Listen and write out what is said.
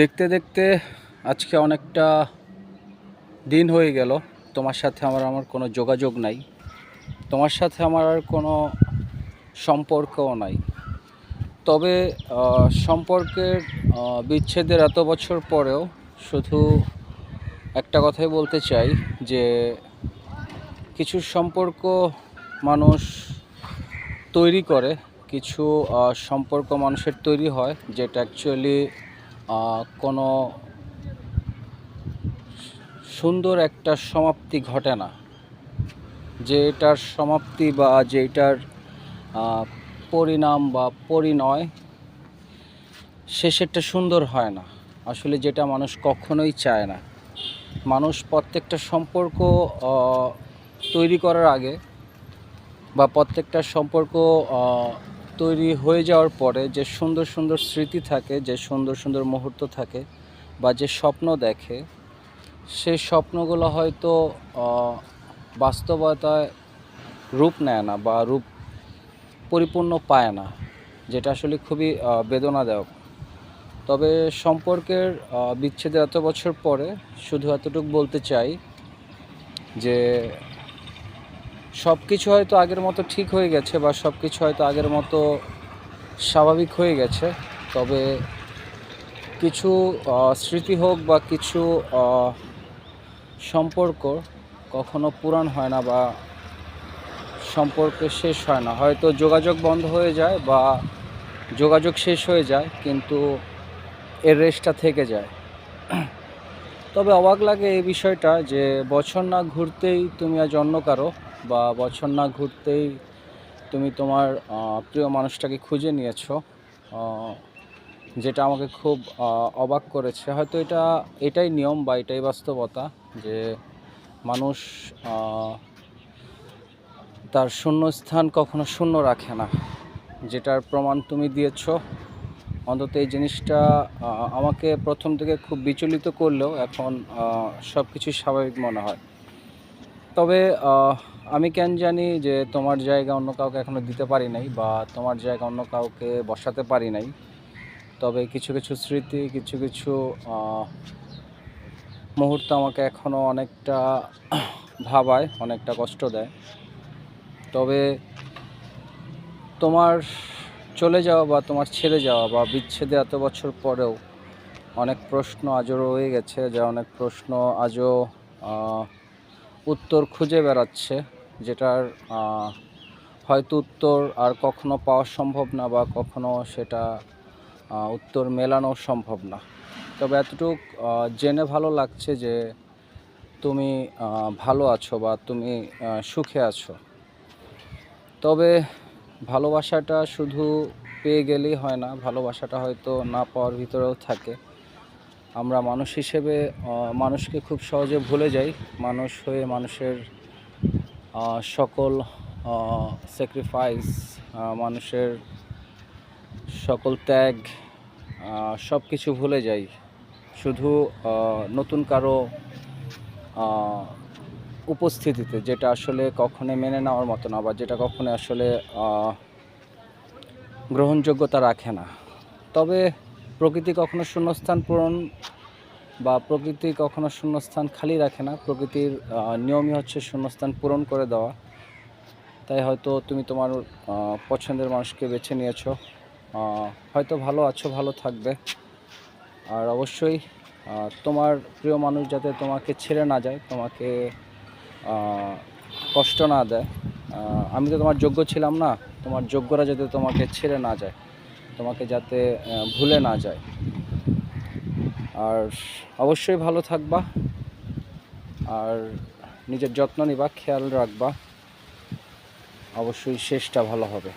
দেখতে দেখতে আজকে অনেকটা দিন হয়ে গেল। তোমার সাথে আমার আমার কোনো যোগাযোগ নাই। তোমার সাথে আমার আর কোনো সম্পর্কও নাই। তবে সম্পর্কের বিচ্ছেদের এত বছর পরেও শুধু একটা কথাই বলতে চাই যে, কিছু সম্পর্ক মানুষ তৈরি করে, কিছু সম্পর্ক মানুষের তৈরি হয়, যেটা অ্যাকচুয়ালি কোনো সুন্দর একটা সমাপ্তি ঘটে না। যেটার সমাপ্তি বা যেটার আহ, পরিণাম বা পরিণয় শেষেরটা সুন্দর হয় না। আসলে যেটা মানুষ কখনোই চায় না। মানুষ প্রত্যেকটা সম্পর্ক তৈরি করার আগে বা প্রত্যেকটা সম্পর্ক তৈরি হয়ে যাওয়ার পরে যে সুন্দর সুন্দর স্মৃতি থাকে, যে সুন্দর সুন্দর মুহূর্ত থাকে বা যে স্বপ্ন দেখে, সেই স্বপ্নগুলো হয়তো বাস্তবতায় রূপ নেয় না বা রূপ পরিপূর্ণ পায় না, যেটা আসলে খুবই বেদনাদায়ক। তবে সম্পর্কের বিচ্ছেদের এত বছর পরে শুধু এতটুকু বলতে চাই যে সব কিছু হয়তো আগের মতো ঠিক হয়ে গেছে বা সব কিছু হয়তো আগের মতো স্বাভাবিক হয়ে গেছে। তবে কিছু স্মৃতি হোক বা কিছু সম্পর্ক কখনো পূরণ হয় না বা সম্পর্ক শেষ হয় না। হয়তো যোগাযোগ বন্ধ হয়ে যায় বা যোগাযোগ শেষ হয়ে যায়, কিন্তু এর রেসটা থেকে যায়। তবে অবাক লাগে এই বিষয়টা যে বছর না ঘুরতেই তুমি আজ অন্য কারও বা বছর না ঘুরতেই তুমি তোমার প্রিয় মানুষটাকে খুঁজে নিয়েছো যেটা আমাকে খুব অবাক করেছে। হয়তো এটা, এটাই নিয়ম বা এটাই বাস্তবতা যে মানুষ তার শূন্যস্থান কখনো শূন্য রাখে না। যেটার প্রমাণ তুমি দিয়েছ। অন্তত এই জিনিসটা আমাকে প্রথম থেকে খুব বিচলিত করলেও এখন সব কিছুই স্বাভাবিক মনে হয়। তবে আমি কেন জানি যে তোমার জায়গা অন্য কাউকে এখনও দিতে পারি নাই বা তোমার জায়গা অন্য কাউকে বসাতে পারি নাই। তবে কিছু কিছু স্মৃতি, কিছু কিছু মুহূর্ত আমাকে এখনও অনেকটা ভাবায়, অনেকটা কষ্ট দেয়। তবে তোমার চলে যাওয়া বা তোমার ছেড়ে যাওয়া বা বিচ্ছেদে এত বছর পরেও অনেক প্রশ্ন আজও রয়ে গেছে যা অনেক প্রশ্ন আজও উত্তর খুঁজে বেড়াচ্ছে, যেটার হয়তো উত্তর আর কখনো পাওয়া সম্ভব না বা কখনো সেটা উত্তর মেলানো সম্ভব না। তবে এতটুক জেনে ভালো লাগছে যে তুমি ভালো আছো বা তুমি সুখে আছো। তবে ভালোবাসাটা শুধু পেয়ে গেলেই হয় না, ভালোবাসাটা হয়তো না পাওয়ার ভিতরেও থাকে। আমরা মানুষ হিসেবে মানুষকে খুব সহজে ভুলে যাই। মানুষ হয়ে মানুষের সকল স্যাক্রিফাইস মানুষের সকল ত্যাগ সব কিছু ভুলে যাই। শুধু নতুন কারও উপস্থিতিতে, যেটা আসলে কখনো মেনে নেওয়ার মতো না বা যেটা কখনো আসলে গ্রহণযোগ্যতা রাখে না। তবে প্রকৃতি কখনো শূন্যস্থান পূরণ বা প্রকৃতি কখনো শূন্যস্থান খালি রাখে না। প্রকৃতির নিয়মই হচ্ছে শূন্যস্থান পূরণ করে দেওয়া। তাই হয়তো তুমি তোমার পছন্দের মানুষকে বেছে নিয়েছো। হয়তো ভালো আছো, ভালো থাকবে। আর অবশ্যই তোমার প্রিয় মানুষ যাতে তোমাকে ছেড়ে না যায়, তোমাকে কষ্ট না দেয় আমি তো তোমার যোগ্য ছিলাম না। তোমার যোগ্যরা যাতে তোমাকে ছেড়ে না যায়। তোমাকে যাতে ভুলে না যায়। আর অবশ্যই ভালো থাকবা। আর নিজের যত্ন নিবা, খেয়াল রাখবা। অবশ্যই শেষটা ভালো হবে।